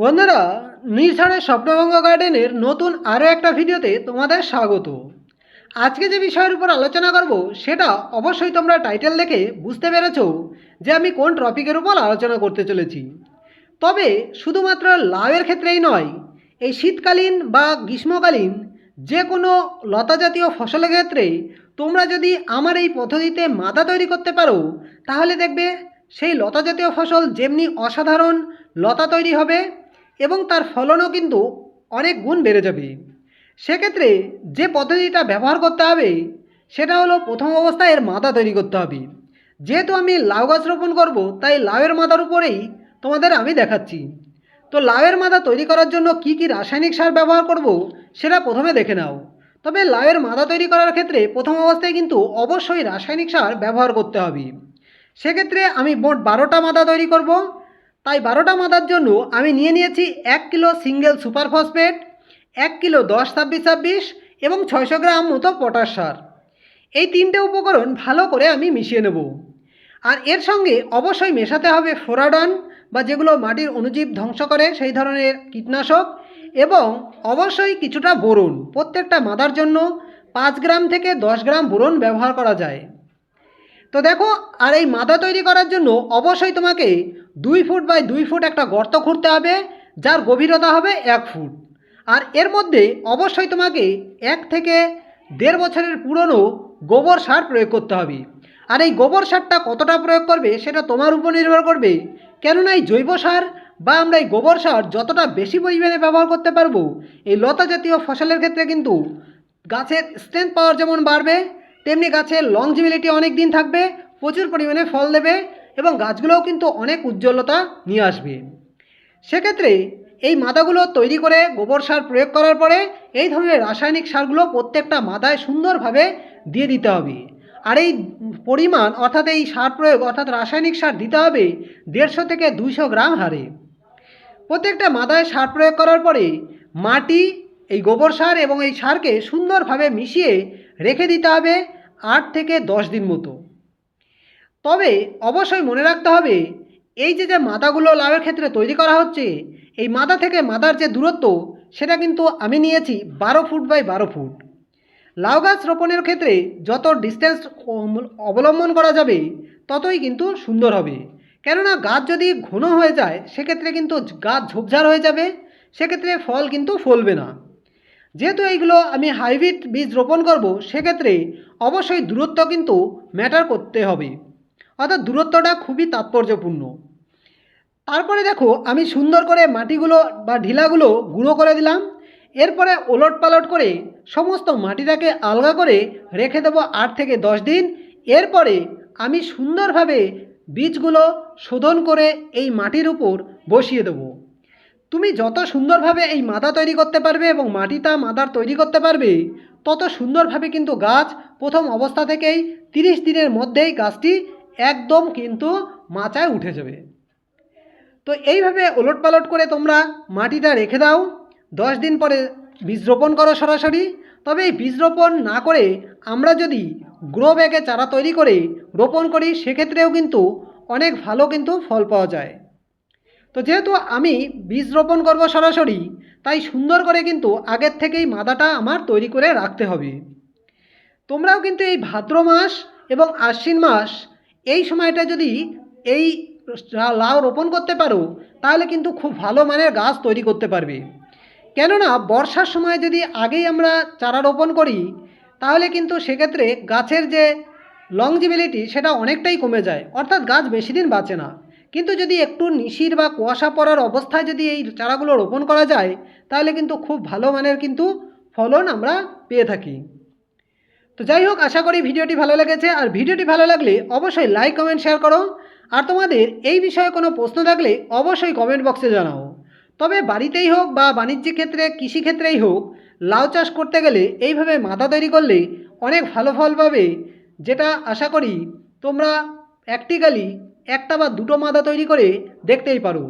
বন্ধুরা নির্ঝাড়ের স্বপ্নভঙ্গ গার্ডেনের নতুন আরও একটা ভিডিওতে তোমাদের স্বাগত। আজকে যে বিষয়ের উপর আলোচনা করব, সেটা অবশ্যই তোমরা টাইটেল দেখে বুঝতে পেরেছ যে আমি কোন টপিকের উপর আলোচনা করতে চলেছি। তবে শুধুমাত্র লাউয়ের ক্ষেত্রেই নয়, এই শীতকালীন বা গ্রীষ্মকালীন যে কোনো লতা জাতীয় ফসলের ক্ষেত্রে তোমরা যদি আমার এই পদ্ধতিতে মাথা তৈরি করতে পারো, তাহলে দেখবে সেই লতা জাতীয় ফসল যেমনি অসাধারণ লতা তৈরি হবে এবং তার ফলনও কিন্তু অনেক গুণ বেড়ে যাবে। সেক্ষেত্রে যে পদ্ধতিটা ব্যবহার করতে হবে, সেটা হলো প্রথম অবস্থায় এর মাদা তৈরি করতে হবে। যেহেতু আমি লাউ গাছ রোপণ করব, তাই লাউয়ের মাদার উপরেই তোমাদের আমি দেখাচ্ছি। তো লাউয়ের মাদা তৈরি করার জন্য কি কি রাসায়নিক সার ব্যবহার করব, সেটা প্রথমে দেখে নাও। তবে লাউয়ের মাদা তৈরি করার ক্ষেত্রে প্রথম অবস্থায় কিন্তু অবশ্যই রাসায়নিক সার ব্যবহার করতে হবে। সেক্ষেত্রে আমি মোট বারোটা মাদা তৈরি করব তাই বারোটা মাদার জন্য আমি নিয়ে নিয়েছি এক কিলো সিঙ্গেল সুপার ফসফেট, এক কিলো দশ ছাব্বিশ ছাব্বিশ এবং ছয়শো গ্রাম মতো পটাশ সার। এই তিনটে উপকরণ ভালো করে আমি মিশিয়ে নেব। আর এর সঙ্গে অবশ্যই মেশাতে হবে ফোরাডন বা যেগুলো মাটির অনুজীব ধ্বংস করে সেই ধরনের কীটনাশক এবং অবশ্যই কিছুটা বোরন, প্রত্যেকটা মাদার জন্য পাঁচ গ্রাম থেকে দশ গ্রাম বোরন ব্যবহার করা যায়। তো দেখো, আর এই মাদা তৈরি করার জন্য অবশ্যই তোমাকে দুই ফুট বাই দুই ফুট একটা গর্ত খুঁড়তে হবে, যার গভীরতা হবে এক ফুট। আর এর মধ্যে অবশ্যই তোমাকে এক থেকে দেড় বছরের পুরনো গোবর সার প্রয়োগ করতে হবে। আর এই গোবর সারটা কতটা প্রয়োগ করবে সেটা তোমার উপর নির্ভর করবে। কেননা এই জৈব সার বা আমরা এই গোবর সার যতটা বেশি পরিমাণে ব্যবহার করতে পারব, এই লতা জাতীয় ফসলের ক্ষেত্রে কিন্তু গাছের স্ট্রেংথ পাওয়ার যেমন বাড়বে, তেমনি গাছের লংজিবিলিটি অনেক দিন থাকবে, প্রচুর পরিমাণে ফল দেবে এবং গাছগুলোও কিন্তু অনেক উজ্জ্বলতা নিয়ে আসবে। সেক্ষেত্রে এই মাদাগুলো তৈরি করে গোবর সার প্রয়োগ করার পরে এই ধরনের রাসায়নিক সারগুলো প্রত্যেকটা মাদায় সুন্দরভাবে দিয়ে দিতে হবে। আর এই পরিমাণ অর্থাৎ এই সার প্রয়োগ অর্থাৎ রাসায়নিক সার দিতে হবে দেড়শো থেকে দুইশো গ্রাম হারে। প্রত্যেকটা মাদায় সার প্রয়োগ করার পরে মাটি, এই গোবর সার এবং এই সারকে সুন্দরভাবে মিশিয়ে রেখে দিতে হবে আট থেকে দশ দিন মতো। তবে অবশ্যই মনে রাখতে হবে, এই যে যে মাদাগুলো লাউয়ের ক্ষেত্রে তৈরি করা হচ্ছে, এই মাদা থেকে মাদার যে দূরত্ব, সেটা কিন্তু আমি নিয়েছি বারো ফুট বাই বারো ফুট। লাউ গাছ রোপণের ক্ষেত্রে যত ডিস্টেন্স অবলম্বন করা যাবে, ততই কিন্তু সুন্দর হবে। কেননা গাছ যদি ঘন হয়ে যায়, সেক্ষেত্রে কিন্তু গাছ ঝোপঝাড় হয়ে যাবে, সেক্ষেত্রে ফল কিন্তু ফলবে না। যেহেতু এইগুলো আমি হাইব্রিড বীজ রোপণ করব, সেক্ষেত্রে অবশ্যই দূরত্ব কিন্তু ম্যাটার করতে হবে। অর্থাৎ দূরত্বটা খুবই তাৎপর্যপূর্ণ। তারপরে দেখো, আমি সুন্দর করে মাটিগুলো বা ঢিলাগুলো গুঁড়ো করে দিলাম। এরপরে ওলট পালট করে সমস্ত মাটিটাকে আলগা করে রেখে দেবো আট থেকে দশ দিন। এরপরে আমি সুন্দরভাবে বীজগুলো শোধন করে এই মাটির উপর বসিয়ে দেবো। তুমি যত সুন্দরভাবে এই মাদা তৈরি করতে পারবে এবং মাটিটা মাদার তৈরি করতে পারবে, তত সুন্দরভাবে কিন্তু গাছ প্রথম অবস্থা থেকেই তিরিশ দিনের মধ্যেই গাছটি একদম কিন্তু মাচায় উঠে যাবে। তো এইভাবে ওলট পালট করে তোমরা মাটিটা রেখে দাও। দশ দিন পরে বীজ রোপণ করো সরাসরি। তবে এই বীজ রোপণ না করে আমরা যদি গ্রো ব্যাগে চারা তৈরি করে রোপণ করি, সেক্ষেত্রেও কিন্তু অনেক ভালো কিন্তু ফল পাওয়া যায়। তো যেহেতু আমি বীজ রোপণ করব সরাসরি, তাই সুন্দর করে কিন্তু আগের থেকেই মাদাটা আমার তৈরি করে রাখতে হবে। তোমরাও কিন্তু এই ভাদ্র মাস এবং আশ্বিন মাস এই সময়টা যদি এই লাউ রোপণ করতে পারো, তাহলে কিন্তু খুব ভালো মানের গাছ তৈরি করতে পারবে। কেননা বর্ষার সময় যদি আগেই আমরা চারা রোপণ করি, তাহলে কিন্তু সেক্ষেত্রে গাছের যে লংজিবিলিটি সেটা অনেকটাই কমে যায়। অর্থাৎ গাছ বেশি দিন বাঁচে না। কিন্তু যদি একটু নিশির বা কুয়াশা পড়ার অবস্থায় যদি এই চারাগুলো রোপণ করা যায়, তাহলে কিন্তু খুব ভালো মানের কিন্তু ফলন আমরা পেয়ে থাকি। তো যাই হোক, আশা করি ভিডিওটি ভালো লেগেছে। আর ভিডিওটি ভালো লাগলে অবশ্যই লাইক কমেন্ট শেয়ার করো। আর তোমাদের এই বিষয়ে কোনো প্রশ্ন থাকলে অবশ্যই কমেন্ট বক্সে জানাও। তবে বাড়িতেই হোক বা বাণিজ্যিক ক্ষেত্রে, কৃষিক্ষেত্রেই হোক, লাউ চাষ করতে গেলে এইভাবে মাদা তৈরি করলে অনেক ভালো ফল পাবে। যেটা আশা করি তোমরা প্র্যাকটিক্যালি একটা বা দুটো মাদা তৈরি করে দেখতেই পারো।